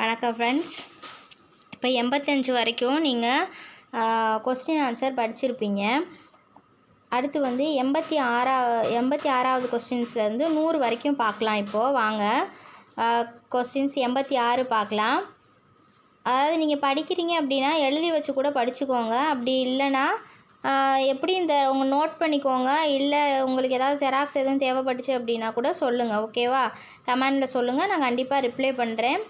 வணக்கம் ஃப்ரெண்ட்ஸ் இப்போ எண்பத்தஞ்சு வரைக்கும் நீங்கள் கொஸ்டின் ஆன்சர் படிச்சிருப்பீங்க. அடுத்து வந்து எண்பத்தி ஆறா எண்பத்தி ஆறாவது கொஸ்டின்ஸ்லேருந்து நூறு வரைக்கும் பார்க்கலாம் இப்போது வாங்க. கொஸ்டின்ஸ் எண்பத்தி ஆறு பார்க்கலாம். அதாவது நீங்கள் படிக்கிறீங்க அப்படின்னா எழுதி வச்சு கூட படிச்சுக்கோங்க. அப்படி இல்லைன்னா எப்படி இந்த உங்கள் நோட் பண்ணிக்கோங்க. இல்லை உங்களுக்கு ஏதாவது ஜெராக்ஸ் எதுவும் தேவைப்பட்டுச்சு அப்படின்னா கூட சொல்லுங்கள் ஓகேவா கமெண்டில் சொல்லுங்கள் நான் கண்டிப்பாக ரிப்ளை பண்ணுறேன்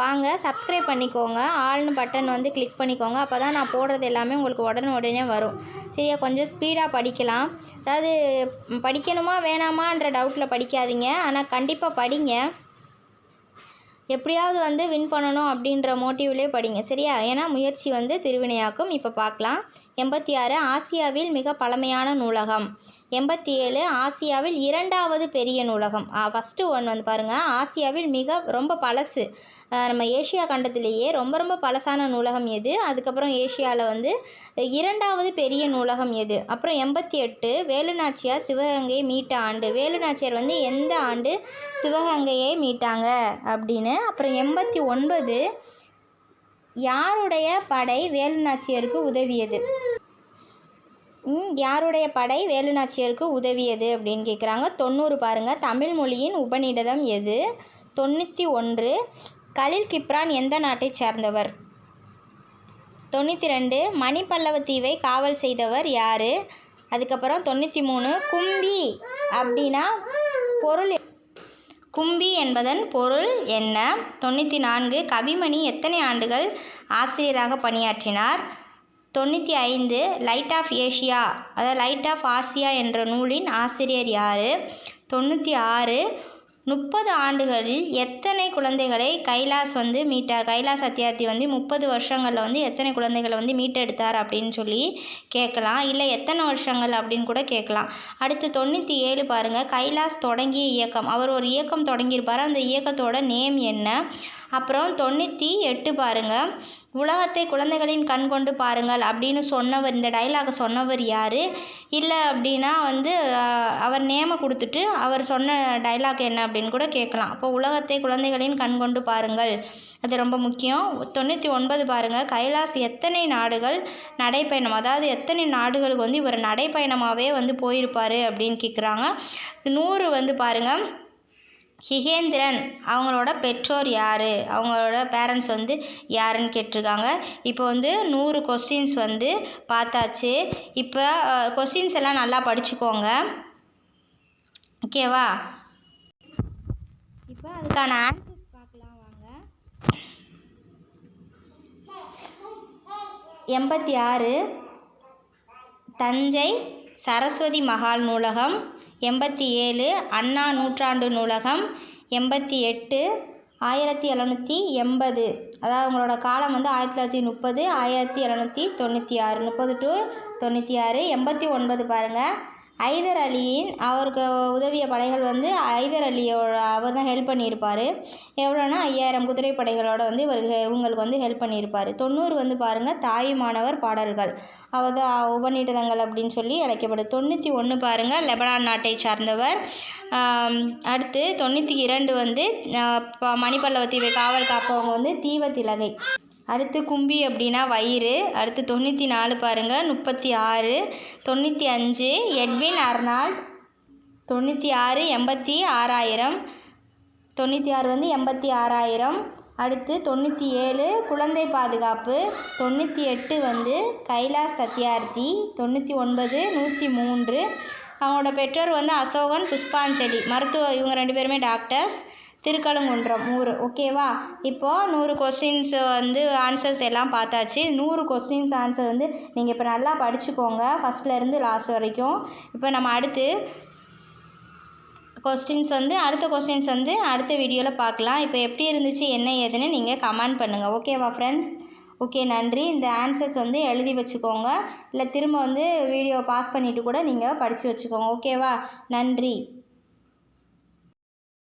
வாங்க சப்ஸ்கிரைப் பண்ணிக்கோங்க. ஆள்னு பட்டன் வந்து கிளிக் பண்ணிக்கோங்க. அப்போ தான் நான் போடுறது எல்லாமே உங்களுக்கு உடனே உடனே வரும். சரியா? கொஞ்சம் ஸ்பீடாக படிக்கலாம். அதாவது படிக்கணுமா வேணாமான்ற டவுட்டில் படிக்காதீங்க. ஆனால் கண்டிப்பாக படிங்க. எப்படியாவது வந்து வின் பண்ணணும் அப்படின்ற மோட்டிவ்லேயே படிங்க. சரியா? ஏன்னா முயற்சி வந்து திருவினையாக்கும். இப்போ பார்க்கலாம் எண்பத்தி ஆறு ஆசியாவில் மிக பழமையான நூலகம். எண்பத்தி ஏழு ஆசியாவில் இரண்டாவது பெரிய நூலகம். ஃபஸ்ட்டு ஒன் வந்து பாருங்கள் ஆசியாவில் மிக ரொம்ப பழசு. நம்ம ஏஷியா கண்டத்திலேயே ரொம்ப ரொம்ப பழசான நூலகம் எது? அதுக்கப்புறம் ஏஷியாவில் வந்து இரண்டாவது பெரிய நூலகம் எது? அப்புறம் எண்பத்தி எட்டு வேலுநாச்சியார் சிவகங்கையை மீட்ட ஆண்டு. வேலுநாச்சியார் வந்து எந்த ஆண்டு சிவகங்கையை மீட்டாங்க? அப்படின்னு. அப்புறம் எண்பத்தி ஒன்பது யாருடைய படை வேலுநாச்சியருக்கு உதவியது? யாருடைய படை வேலுநாச்சியருக்கு உதவியது அப்படின்னு கேட்குறாங்க தொண்ணூறு பாருங்கள் தமிழ் மொழியின் உபநிடதம் எது? தொண்ணூற்றி ஒன்று. கலில் கிப்ரான் எந்த நாட்டை சேர்ந்தவர்? தொண்ணூற்றி ரெண்டு. மணிப்பல்லவ தீவை காவல் செய்தவர் யார்? அதுக்கப்புறம் தொண்ணூற்றி மூணு. கும்பி அப்படின்னா பொருள் கும்பி என்பதன் பொருள் என்ன? தொண்ணூற்றி நான்கு கவிமணி எத்தனை ஆண்டுகள் ஆசிரியராக பணியாற்றினார்? தொண்ணூற்றி ஐந்து லைட் ஆஃப் ஏஷியா அதாவது லைட் ஆஃப் ஆசியா என்ற நூலின் ஆசிரியர் யார்? தொண்ணூற்றி ஆறு முப்பது ஆண்டுகளில் எத்தனை குழந்தைகளை கைலாஸ் வந்து மீட்டார்? கைலாஸ் சத்யார்த்தி வந்து முப்பது வருஷங்களில் வந்து எத்தனை குழந்தைகளை வந்து மீட்டெடுத்தார் அப்படின்னு சொல்லி கேட்கலாம். இல்லை எத்தனை வருஷங்கள் அப்படின்னு கூட கேட்கலாம். அடுத்து தொண்ணூற்றி ஏழு பாருங்கள் கைலாஸ் தொடங்கிய இயக்கம். அவர் ஒரு இயக்கம் தொடங்கியிருப்பார். அந்த இயக்கத்தோட நேம் என்ன? அப்புறம் தொண்ணூற்றி எட்டு பாருங்கள் உலகத்தை குழந்தைகளின் கண் கொண்டு பாருங்கள் அப்படின்னு சொன்னவர் இந்த டைலாகை சொன்னவர் யார்? இல்லை அப்படின்னா வந்து அவர் நேமை கொடுத்துட்டு அவர் சொன்ன டைலாக் என்ன அப்படின்னு கூட கேட்கலாம். அப்போ உலகத்தை குழந்தைகளின் கண் கொண்டு பாருங்கள். அது ரொம்ப முக்கியம். தொண்ணூற்றி ஒன்பது பாருங்கள் கைலாஸ் எத்தனை நாடுகள் நடைப்பயணம் அதாவது எத்தனை நாடுகளுக்கு வந்து இவர் நடைப்பயணமாகவே வந்து போயிருப்பார் அப்படின்னு கேட்குறாங்க. நூறு வந்து பாருங்கள் ஹிகேந்திரன் அவங்களோட பெற்றோர் யார்? அவங்களோட பேரண்ட்ஸ் வந்து யாருன்னு கேட்டிருக்காங்க. இப்போ வந்து நூறு கொஸ்டின்ஸ் வந்து பார்த்தாச்சு. இப்போ கொஸ்டின்ஸ் எல்லாம் நல்லா படிச்சுக்கோங்க. ஓகேவா இப்போ அதுக்கான ஆன்சர்ஸ் பார்க்கலாம் வாங்க. எண்பத்தி ஆறு. தஞ்சை சரஸ்வதி மகால் நூலகம். எண்பத்தி ஏழு அண்ணா நூற்றாண்டு நூலகம் எண்பத்தி எட்டு ஆயிரத்தி எழுநூற்றி எண்பது. அதாவது அவங்களோட காலம் வந்து ஆயிரத்தி தொள்ளாயிரத்தி முப்பது ஆயிரத்தி எழுநூற்றி தொண்ணூற்றி ஆறு. முப்பது டு தொண்ணூற்றி ஆறு எண்பத்தி ஒன்பது பாருங்கள் ஐதர் அலியின் அவருக்கு உதவிய படைகள் வந்து ஐதர் அலியோட அவர் தான் ஹெல்ப் பண்ணியிருப்பார். எவ்வளோனா ஐயாயிரம் குதிரை படைகளோட வந்து இவர் இவங்களுக்கு வந்து ஹெல்ப் பண்ணியிருப்பார். தொண்ணூறு வந்து பாருங்கள் தாயுமானவர் பாடல்கள். அவர் தான் உபநிடதங்கள் அப்படின்னு சொல்லி அழைக்கப்படும். தொண்ணூற்றி ஒன்று பாருங்கள் லெபனான் நாட்டை சார்ந்தவர். அடுத்து தொண்ணூற்றி இரண்டு வந்து மணிப்பல்லவத்தீவை காவல் காப்பவங்க வந்து தீவத்திலகை. அடுத்து கும்பி அப்படின்னா வயிறு. அடுத்து தொண்ணூற்றி நாலு பாருங்கள் முப்பத்தி ஆறு தொண்ணூற்றி அஞ்சு எட்வின் அர்னால்ட் தொண்ணூற்றி ஆறு எண்பத்தி ஆறாயிரம். தொண்ணூற்றி ஆறு வந்து எண்பத்தி ஆறாயிரம். அடுத்து தொண்ணூற்றி ஏழு குழந்தை பாதுகாப்பு. தொண்ணூற்றி எட்டு வந்து கைலாஸ் சத்யார்த்தி. தொண்ணூற்றி ஒன்பது நூற்றி மூன்று அவங்களோட பெற்றோர் வந்து அசோகன் புஷ்பாஞ்சலி. மருத்துவ இவங்க ரெண்டு பேருமே டாக்டர்ஸ். திருக்கழுங்குன்றம் நூறு. ஓகேவா இப்போது நூறு கொஸ்டின்ஸ் வந்து ஆன்சர்ஸ் எல்லாம் பார்த்தாச்சு. நூறு கொஸ்டின்ஸ் ஆன்சர் வந்து நீங்கள் இப்போ நல்லா படிச்சுக்கோங்க. ஃபஸ்ட்லேருந்து லாஸ்ட் வரைக்கும். இப்போ நம்ம அடுத்து கொஸ்டின்ஸ் வந்து அடுத்த கொஸ்டின்ஸ் வந்து அடுத்த வீடியோவில் பார்க்கலாம். இப்போ எப்படி இருந்துச்சு என்ன ஏதுன்னு நீங்கள் கமெண்ட் பண்ணுங்கள் ஓகேவா ஃப்ரெண்ட்ஸ் ஓகே நன்றி. இந்த ஆன்சர்ஸ் வந்து எழுதி வச்சுக்கோங்க. இல்லை திரும்ப வந்து வீடியோ பாஸ் பண்ணிவிட்டு கூட நீங்கள் படித்து வச்சுக்கோங்க. ஓகேவா நன்றி.